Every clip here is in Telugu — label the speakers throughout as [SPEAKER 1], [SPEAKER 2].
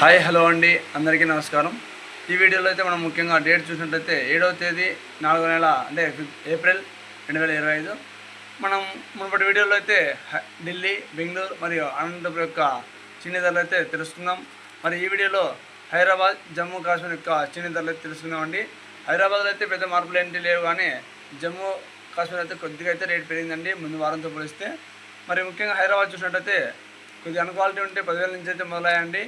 [SPEAKER 1] హాయ్ హలో అండి. అందరికీ నమస్కారం. ఈ వీడియోలో అయితే మనం ముఖ్యంగా డేట్ చూసినట్లయితే ఏడవ తేదీ నాలుగో నెల అంటే ఏప్రిల్ రెండు వేల ఇరవై ఐదు. మనం మునుపటి వీడియోలో అయితే ఢిల్లీ బెంగళూరు మరియు అనంతపురం యొక్క చిన్ని ధరలు అయితే తెలుసుకుందాం. మరి ఈ వీడియోలో హైదరాబాద్ జమ్మూ కాశ్మీర్ యొక్క చిన్ని ధరలు అయితే తెలుసుకుందామండి హైదరాబాద్లో అయితే పెద్ద మార్పులు ఏంటి లేవు కానీ జమ్మూ కాశ్మీర్ అయితే కొద్దిగా అయితే రేట్ పెరిగిందండి ముందు వారంతో పోలిస్తే. మరి ముఖ్యంగా హైదరాబాద్ చూసినట్టయితే కొద్దిగా అన్క్వాలిటీ ఉంటే పదివేల నుంచి అయితే మొదలయ్యండి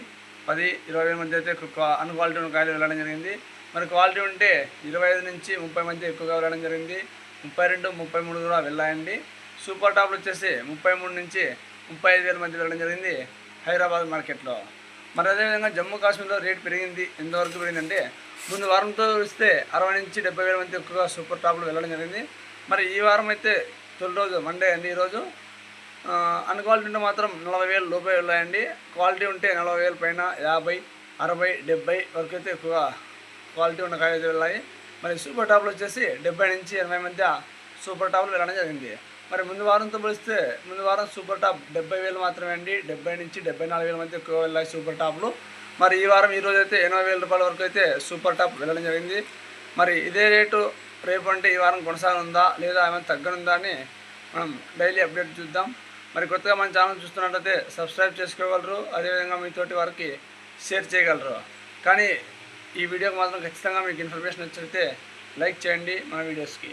[SPEAKER 1] పది ఇరవై వేల మధ్య అయితే అన్ అన్క్వాలిటీ ఉన్న కాయలు వెళ్ళడం జరిగింది. మరి క్వాలిటీ ఉంటే ఇరవై ఐదు నుంచి ముప్పై మధ్య ఎక్కువగా వెళ్ళడం జరిగింది. ముప్పై రెండు ముప్పై మూడు కూడా వెళ్ళాయండి. సూపర్ టాప్లు వచ్చేసి ముప్పై మూడు నుంచి ముప్పై ఐదు వేల మధ్య వెళ్ళడం జరిగింది హైదరాబాద్ మార్కెట్లో. మరి అదేవిధంగా జమ్మూ కాశ్మీర్లో రేట్ పెరిగింది. ఎంతవరకు పెరిగిందంటే ముందు వారంతో చూస్తే అరవై నుంచి డెబ్బై వేల మంది ఎక్కువగా సూపర్ టాప్లు వెళ్ళడం జరిగింది. మరి ఈ వారం అయితే తొలి రోజు మండే అండి ఈరోజు అన్క్వాలిటీ ఉంటే మాత్రం నలభై వేలు లోపే వెళ్ళాయండి క్వాలిటీ ఉంటే నలభై వేల పైన యాభై అరవై డెబ్బై వరకు అయితే ఎక్కువ క్వాలిటీ ఉన్న కాయలు అయితే వెళ్ళాయి. మరి సూపర్ టాప్లు వచ్చేసి డెబ్బై నుంచి ఎనభై మధ్య సూపర్ టాప్లు వెళ్ళడం జరిగింది. మరి ముందు వారంతో పోలిస్తే ముందు వారం సూపర్ టాప్ డెబ్బై వేలు మాత్రమే అండి. డెబ్బై నుంచి డెబ్బై నాలుగు వేల మధ్య ఎక్కువ వెళ్ళాయి సూపర్ టాప్లు. మరి ఈ వారం ఈ రోజు అయితే ఎనభై వేల రూపాయల వరకు అయితే సూపర్ టాప్ వెళ్ళడం జరిగింది. మరి ఇదే రేటు రేపు అంటే ఈ వారం కొనసాగుందా లేదా ఏమైనా తగ్గనుందా అని మనం డైలీ అప్డేట్ చూద్దాం. మరి కొత్తగా మన ఛానల్ చూస్తున్నట్లయితే సబ్స్క్రైబ్ చేసుకోగలరు అదేవిధంగా మీతోటి వారికి షేర్ చేయగలరు. కానీ ఈ వీడియోకి మాత్రం ఖచ్చితంగా మీకు ఇన్ఫర్మేషన్ వచ్చితే లైక్ చేయండి మన వీడియోస్కి.